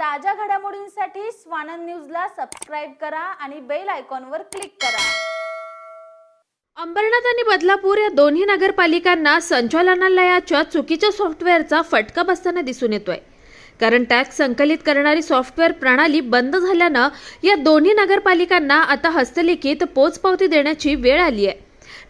ताज्या घडामोडींसाठी स्वानंद न्यूजला सबस्क्राईब करा आणि बेल आयकॉनवर क्लिक करा. अंबरनाथ आणि बदलापूर या दोन्ही नगरपालिकांना संचालनालयाच्या चुकीच्या सॉफ्टवेअरचा फटका बसताना दिसून येतोय. कारण टॅक्स संकलित करणारी सॉफ्टवेअर प्रणाली बंद झाल्यानं या दोन्ही नगरपालिकांना आता हस्तलिखित पोचपावती देण्याची वेळ आली आहे.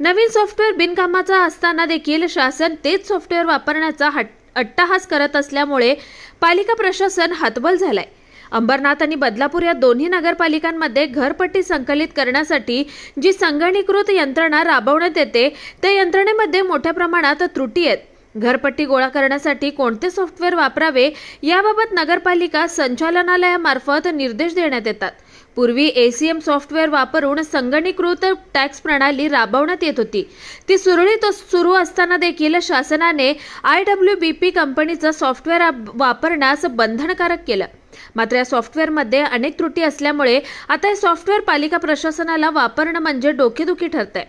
नवीन सॉफ्टवेअर बिनकामाचा असताना देखील शासन तेच सॉफ्टवेअर वापरण्याचा हट अट्टाहास करत असल्यामुळे पालिका प्रशासन हतबल झालाय. अंबरनाथ आणि बदलापूर या दोन्ही नगरपालिकांमध्ये घरपट्टी संकलित करण्यासाठी जी संगणीकृत यंत्रणा राबवण्यात येते त्या यंत्रणेमध्ये मोठ्या प्रमाणात त्रुटी आहेत. घरपट्टी गोळा करण्यासाठी कोणते सॉफ्टवेअर वापरावे याबाबत नगरपालिका संचालनालयामार्फत निर्देश देण्यात येतात. पूर्वी ए सी एम सॉफ्टवेअर वापरून संगणीकृत टॅक्स प्रणाली राबवण्यात येत होती. ती सुरळीत सुरू असताना देखील शासनाने आय डब्ल्यू बी पी कंपनीचं सॉफ्टवेअर आप- वापरण्यास बंधनकारक केलं. मात्र या सॉफ्टवेअरमध्ये अनेक त्रुटी असल्यामुळे आता हे सॉफ्टवेअर पालिका प्रशासनाला वापरणं म्हणजे डोकेदुखी ठरतंय.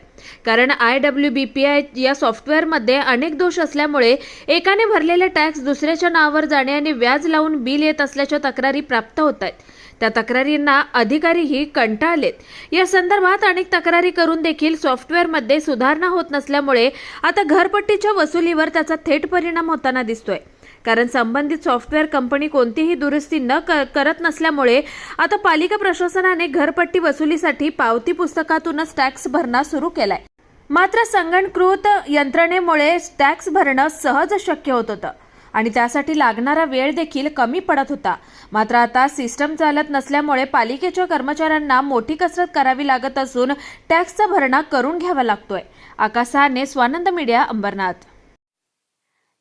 कारण I W B P I या सॉफ्टवेअरमध्ये अनेक दोष असल्यामुळे एकाने भरलेले टॅक्स दुसऱ्याच्या नावावर जाणे आणि व्याज लावून बिल येत असल्याच्या तक्रारी प्राप्त होत आहेत त्या तक्रारींना अधिकारीही कंटाळलेत. या संदर्भात अनेक तक्रारी करून देखील सॉफ्टवेअरमध्ये सुधारणा होत नसल्यामुळे आता घरपट्टीच्या वसुलीवर त्याचा थेट परिणाम होताना दिसतोय. कारण संबंधित सॉफ्टवेअर कंपनी कोणतीही दुरुस्ती न क- करत नसल्यामुळे आता पालिका प्रशासनाने घरपट्टी वसुलीसाठी पावती पुस्तकातूनच टॅक्स भरणा सुरू केलाय. मात्र संगणकृत यंत्रणेमुळे टॅक्स भरणं सहज शक्य होत होतं. आणि त्यासाठी लागणारा वेळ देखील कमी पडत होता. मात्र आता सिस्टम चालत नसल्यामुळे पालिकेच्या कर्मचाऱ्यांना मोठी कसरत करावी लागत असून टॅक्सचा भरणा करून घ्यावा लागतोय. आकाशाने स्वानंद मीडिया अंबरनाथ.